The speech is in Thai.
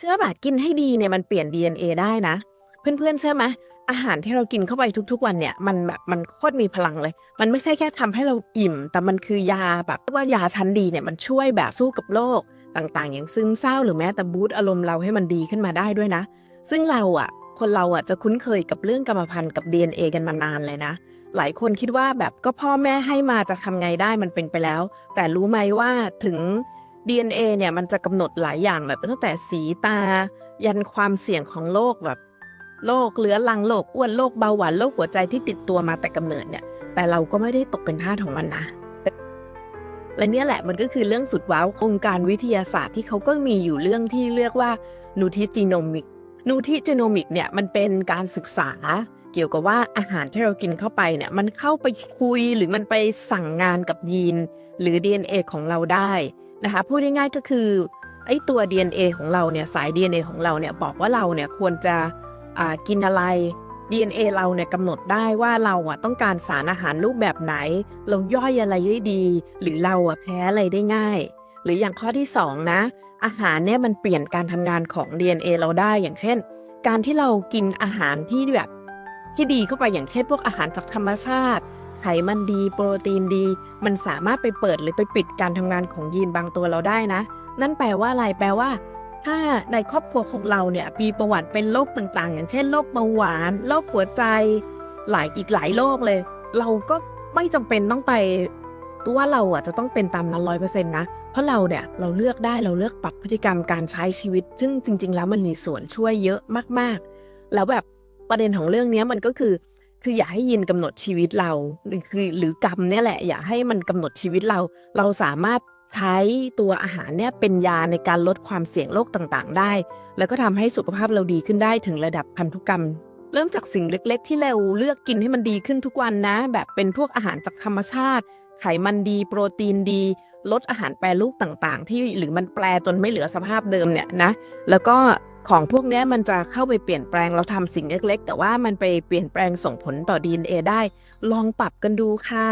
เชื่อป่ะกินให้ดีเนี่ยมันเปลี่ยน DNA ได้นะ เพื่อนๆเชื่อไหมอาหารที่เรากินเข้าไปทุก ๆ วันเนี่ยมันแบบมันโคตรมีพลังเลย มันไม่ใช่แค่ทำให้เราอิ่ม แต่มันคือยาแบบว่ายาชั้นดีเนี่ยมันช่วยแบบสู้กับโรคต่างๆ อย่างซึมเศร้าหรือแม้แต่บูตอารมณ์เราให้มันดีขึ้นมาได้ด้วยนะ ซึ่งเราอะ คนเราอะจะคุ้นเคยกับเรื่องกรรมพันธุ์กับ DNA กันมานานเลยนะ หลายคนคิดว่าแบบก็พ่อแม่ให้มาจะทำไงได้มันเป็นไปแล้ว แต่รู้ไหมว่าถึง DNA เนี่ยมันจะกำหนดหลายอย่างแบบตั้งแต่สีตา ยันความเสี่ยงของโรคแบบโรคเรื้อรังโรคอ้วนโรคเบาหวานโรคหัวใจที่ติดตัวมาแต่กำเนิดเนี่ย แต่เราก็ไม่ได้ตกเป็นทาสของมันนะและเนี่ยแหละมันก็คือเรื่องสุดว้าวองค์การวิทยาศาสตร์ที่เขาก็มีอยู่เรื่องที่เรียกว่านูทิจีโนมิกนูทิจีโนมิกเนี่ยมันเป็นการศึกษา เกี่ยวกับว่าอาหารที่เรากินเข้าไปเนี่ยมันเข้าไปคุยหรือมันไปสั่งงานกับยีน หรือ DNA ของเราได้นะคะพูดง่ายๆก็คือไอ้ตัว DNA ของเราเนี่ยสาย DNA ของเราเนี่ยบอกว่าเราเนี่ยควรจะอ่ากินอะไร DNA เราเนี่ยกำหนดได้ว่าเราอะต้องการสารอาหารรูปแบบไหน เราย่อยอะไรได้ดี หรือเราอะแพ้อะไรได้ง่าย หรืออย่างข้อที่สองนะ อาหารเนี่ยมันเปลี่ยนการทำงานของ DNA เราได้อย่างเช่น การที่เรากินอาหารที่แบบ ที่ดีเข้าไปอย่างเช่นพวกอาหารจากธรรมชาติ ไขมันดี โปรตีนดี มันสามารถไปเปิดหรือไปปิดการทำงานของยีนบางตัวเราได้นะ นั่นแปลว่าอะไรแปลว่า ถ้าในครอบครัวของเราเนี่ยมีประวัติเป็นโรคต่างๆ อย่างเช่นโรคเบาหวานโรคหัวใจ หลายอีกหลายโรคเลย เราก็ไม่จำเป็นต้องไปว่าเราอะจะต้องเป็นตามนั้นร้อยเปอร์เซ็นต์นะ เพราะเราเนี่ยเราเลือกได้เราเลือกปรับพฤติกรรมการใช้ชีวิต ซึ่งจริง ๆ แล้วมันมีส่วนช่วยเยอะมากๆ แล้วแบบ ประเด็นของเรื่องนี้มันก็คือ คืออย่าให้ยินกำหนดชีวิตเราหรือคือหรือกรรมเนี่ยแหละ อย่าให้มันกำหนดชีวิตเรา เราสามารถใช้ตัวอาหารเนี่ยเป็นยาในการลดความเสี่ยงโรคต่างๆ ได้ แล้วก็ทำให้สุขภาพเราดีขึ้นได้ถึงระดับพันธุกรรม เริ่มจากสิ่งเล็ก ๆ ที่เราเลือกกินให้มันดีขึ้นทุกวันนะ แบบเป็นพวกอาหารจากธรรมชาติ ไขมันดี โปรตีนดี ลดอาหารแปรรูปต่างๆ ที่หรือมันแปรจนไม่เหลือสภาพเดิมเนี่ยนะ แล้วก็ ของพวกนี้มันจะเข้าไปเปลี่ยนแปลงเราทำสิ่งเล็กๆ แต่ว่ามันไปเปลี่ยนแปลงส่งผลต่อ DNA ได้ ลองปรับกันดูค่ะ